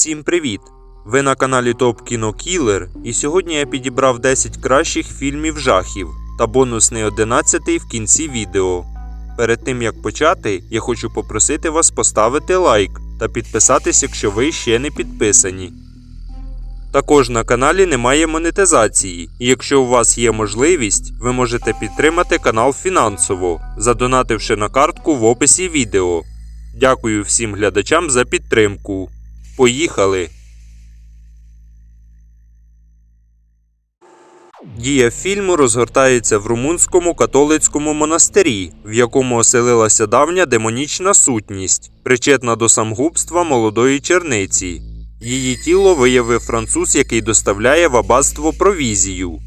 Всім привіт! Ви на каналі Топ Кіно Кілер, і сьогодні я підібрав 10 кращих фільмів жахів та бонусний 11 в кінці відео. Перед тим як почати, я хочу попросити вас поставити лайк та підписатись, якщо ви ще не підписані. Також на каналі немає монетизації, і якщо у вас є можливість, ви можете підтримати канал фінансово, задонативши на картку в описі відео. Дякую всім глядачам за підтримку. Поїхали! Дія фільму розгортається в румунському католицькому монастирі, в якому оселилася давня демонічна сутність, причетна до самгубства молодої черниці. Її тіло виявив француз, який доставляє в аббатство провізію.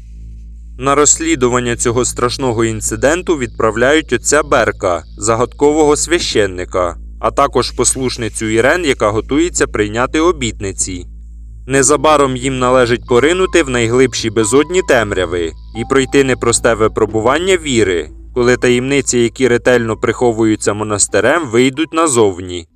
На розслідування цього страшного інциденту відправляють отця Берка, загадкового священника, а також послушницю Ірен, яка готується прийняти обітниці. Незабаром їм належить поринути в найглибші безодні темряви і пройти непросте випробування віри, коли таємниці, які ретельно приховуються монастирем, вийдуть назовні.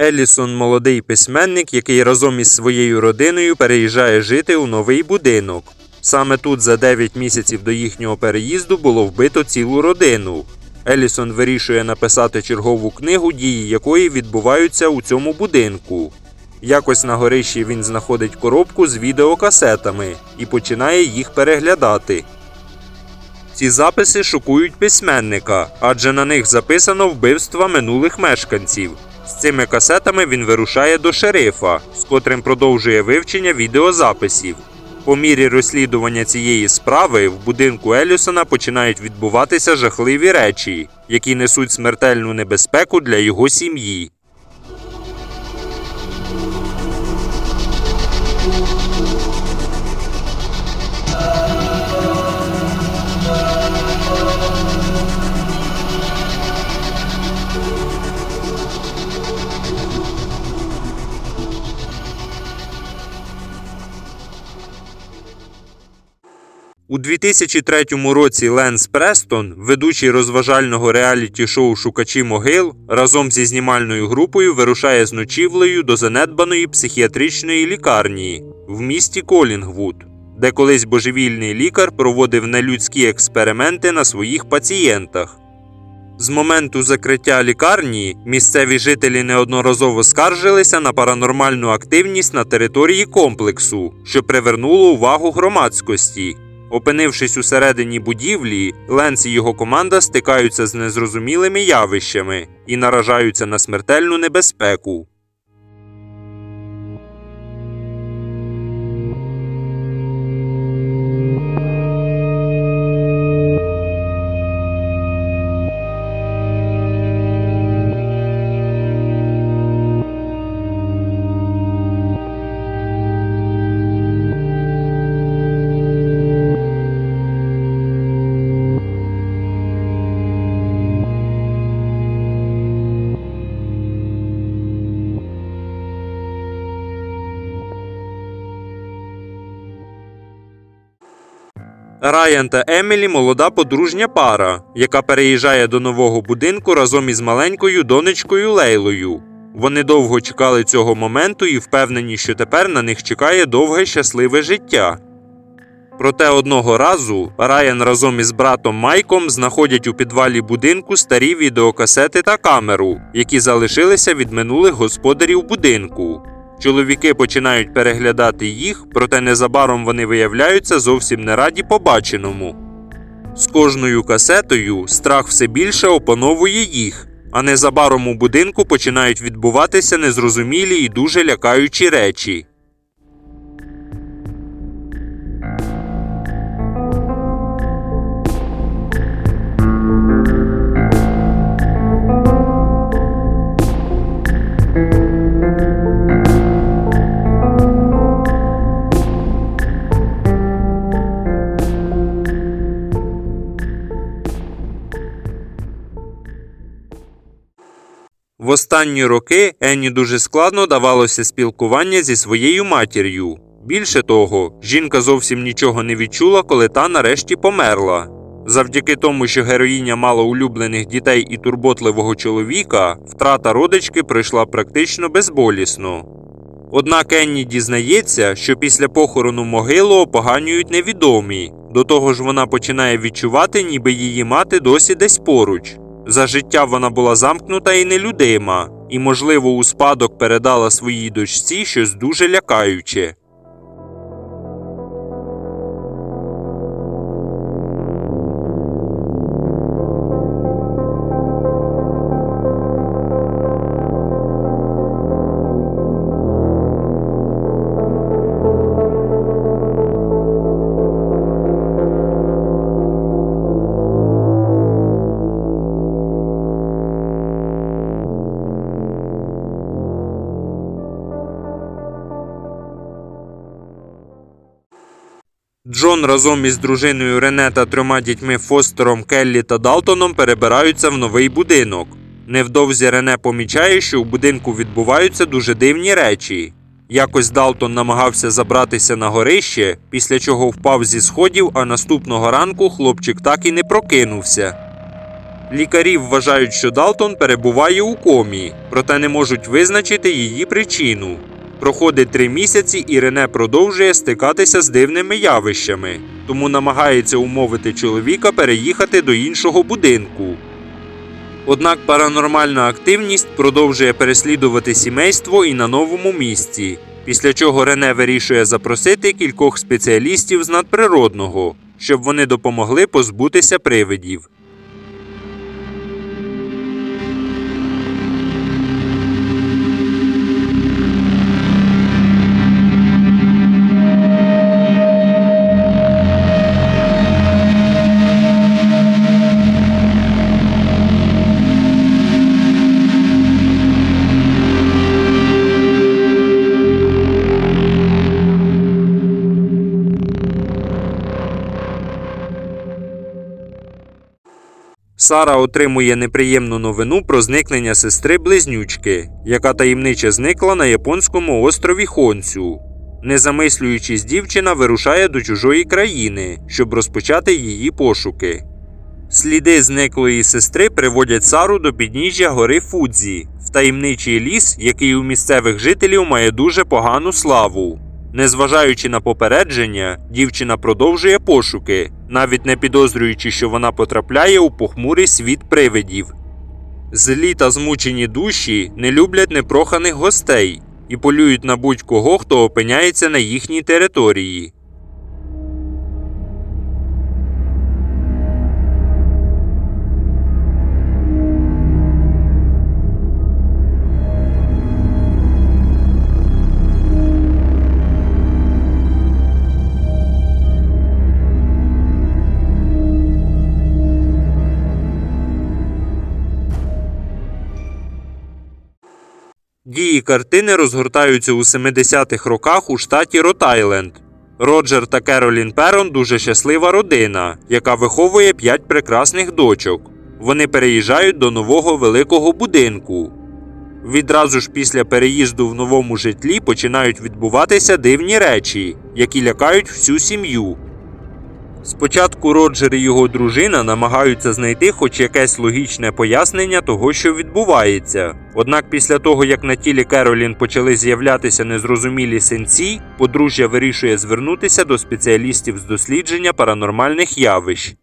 Елісон молодий письменник, який разом із своєю родиною переїжджає жити у новий будинок. Саме тут за 9 місяців до їхнього переїзду було вбито цілу родину. Елісон вирішує написати чергову книгу, дії якої відбуваються у цьому будинку. Якось на горищі він знаходить коробку з відеокасетами і починає їх переглядати. Ці записи шокують письменника, адже на них записано вбивства минулих мешканців. З цими касетами він вирушає до шерифа, з котрим продовжує вивчення відеозаписів. По мірі розслідування цієї справи в будинку Елюсона починають відбуватися жахливі речі, які несуть смертельну небезпеку для його сім'ї. У 2003 році Ленс Престон, ведучий розважального реаліті-шоу Шукачі могил, разом зі знімальною групою вирушає з ночівлею до занедбаної психіатричної лікарні в місті Колінгвуд, де колись божевільний лікар проводив нелюдські експерименти на своїх пацієнтах. З моменту закриття лікарні місцеві жителі неодноразово скаржилися на паранормальну активність на території комплексу, що привернуло увагу громадськості. Опинившись усередині будівлі, Ленс і його команда стикаються з незрозумілими явищами і наражаються на смертельну небезпеку. Райан та Емілі молода подружня пара, яка переїжджає до нового будинку разом із маленькою донечкою Лейлою. Вони довго чекали цього моменту і впевнені, що тепер на них чекає довге щасливе життя. Проте одного разу Райан разом із братом Майком знаходять у підвалі будинку старі відеокасети та камеру, які залишилися від минулих господарів будинку. Чоловіки починають переглядати їх, проте незабаром вони виявляються зовсім не раді побаченому. З кожною касетою страх все більше опановує їх, а незабаром у будинку починають відбуватися незрозумілі і дуже лякаючі речі. В останні роки Енні дуже складно давалося спілкування зі своєю матір'ю. Більше того, жінка зовсім нічого не відчула, коли та нарешті померла. Завдяки тому, що героїня мала улюблених дітей і турботливого чоловіка, втрата родички пройшла практично безболісно. Однак Енні дізнається, що після похорону могилу опоганюють невідомі. До того ж, вона починає відчувати, ніби її мати досі десь поруч. За життя вона була замкнута і нелюдима, і, можливо, у спадок передала своїй дочці щось дуже лякаюче. Джон разом із дружиною Рене та трьома дітьми Фостером, Келлі та Далтоном перебираються в новий будинок. Невдовзі Рене помічає, що у будинку відбуваються дуже дивні речі. Якось Далтон намагався забратися на горище, після чого впав зі сходів, а наступного ранку хлопчик так і не прокинувся. Лікарі вважають, що Далтон перебуває у комі, проте не можуть визначити її причину. Проходить три місяці, і Рене продовжує стикатися з дивними явищами, тому намагається умовити чоловіка переїхати до іншого будинку. Однак паранормальна активність продовжує переслідувати сімейство і на новому місці, після чого Рене вирішує запросити кількох спеціалістів з надприродного, щоб вони допомогли позбутися привидів. Сара отримує неприємну новину про зникнення сестри близнючки, яка таємниче зникла на японському острові Хонсю. Не замислюючись, дівчина вирушає до чужої країни, щоб розпочати її пошуки. Сліди зниклої сестри приводять Сару до підніжжя гори Фудзі, в таємничий ліс, який у місцевих жителів має дуже погану славу. Незважаючи на попередження, дівчина продовжує пошуки, навіть не підозрюючи, що вона потрапляє у похмурий світ привидів. Злі та змучені душі не люблять непроханих гостей і полюють на будь-кого, хто опиняється на їхній території. Дії картини розгортаються у 70-х роках у штаті Рот-Айленд. Роджер та Керолін Перон дуже щаслива родина, яка виховує п'ять прекрасних дочок. Вони переїжджають до нового великого будинку. Відразу ж після переїзду в новому житлі починають відбуватися дивні речі, які лякають всю сім'ю. Спочатку Роджер і його дружина намагаються знайти хоч якесь логічне пояснення того, що відбувається. Однак після того, як на тілі Керолін почали з'являтися незрозумілі синці, подружжя вирішує звернутися до спеціалістів з дослідження паранормальних явищ.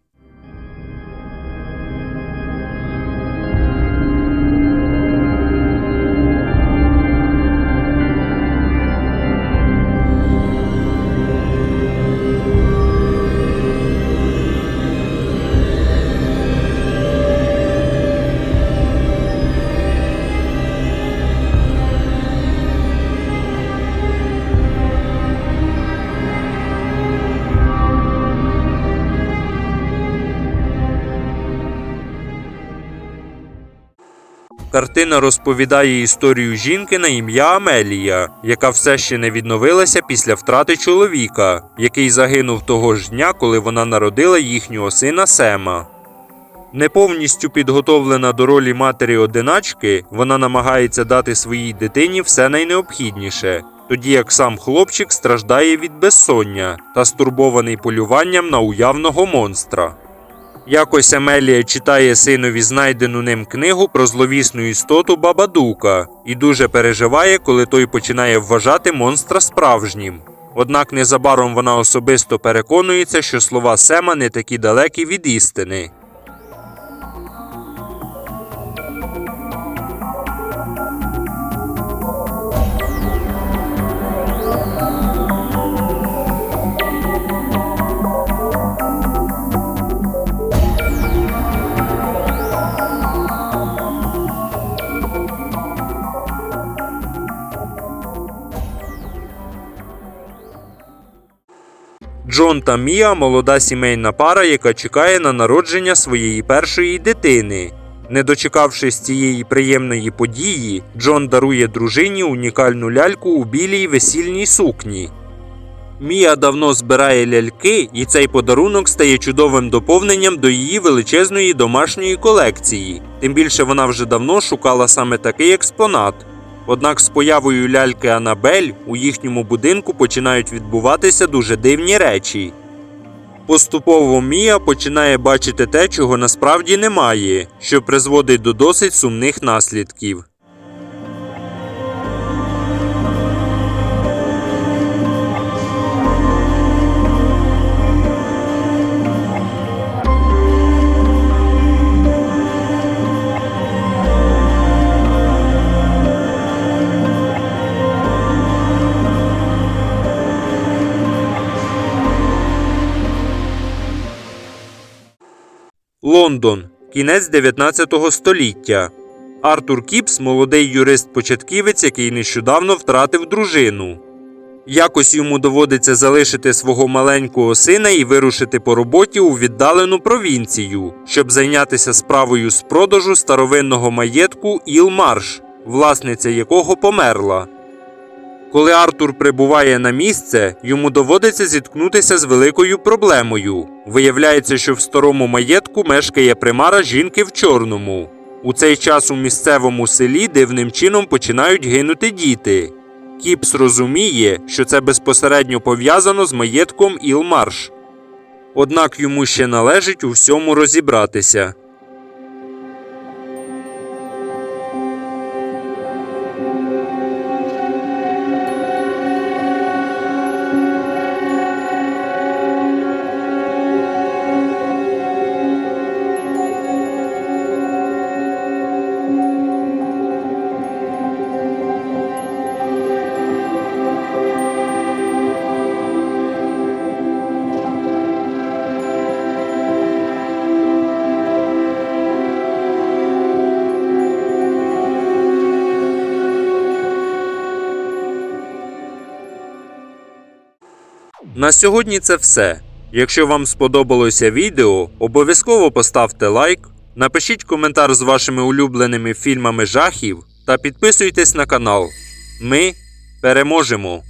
Картина розповідає історію жінки на ім'я Амелія, яка все ще не відновилася після втрати чоловіка, який загинув того ж дня, коли вона народила їхнього сина Сема. Не повністю підготовлена до ролі матері одиначки, вона намагається дати своїй дитині все найнеобхідніше, тоді як сам хлопчик страждає від безсоння та стурбований полюванням на уявного монстра. Якось Амелія читає синові знайдену ним книгу про зловісну істоту Бабадука і дуже переживає, коли той починає вважати монстра справжнім. Однак незабаром вона особисто переконується, що слова Сема не такі далекі від істини. Джон та Мія молода сімейна пара, яка чекає на народження своєї першої дитини. Не дочекавшись цієї приємної події, Джон дарує дружині унікальну ляльку у білій весільній сукні. Мія давно збирає ляльки, і цей подарунок стає чудовим доповненням до її величезної домашньої колекції. Тим більше вона вже давно шукала саме такий експонат. Однак з появою ляльки Анабель у їхньому будинку починають відбуватися дуже дивні речі. Поступово Мія починає бачити те, чого насправді немає, що призводить до досить сумних наслідків. Лондон. Кінець 19 століття. Артур Кіпс молодий юрист-початківець, який нещодавно втратив дружину. Якось йому доводиться залишити свого маленького сина і вирушити по роботі у віддалену провінцію, щоб зайнятися справою з продажу старовинного маєтку Ілмарш, власниця якого померла. Коли Артур прибуває на місце, йому доводиться зіткнутися з великою проблемою. Виявляється, що в старому маєтку мешкає примара жінки в чорному. У цей час у місцевому селі дивним чином починають гинути діти. Кіпс розуміє, що це безпосередньо пов'язано з маєтком Ілмарш. Однак йому ще належить у всьому розібратися. На сьогодні це все. Якщо вам сподобалося відео, обов'язково поставте лайк, напишіть коментар з вашими улюбленими фільмами жахів та підписуйтесь на канал. Ми переможемо!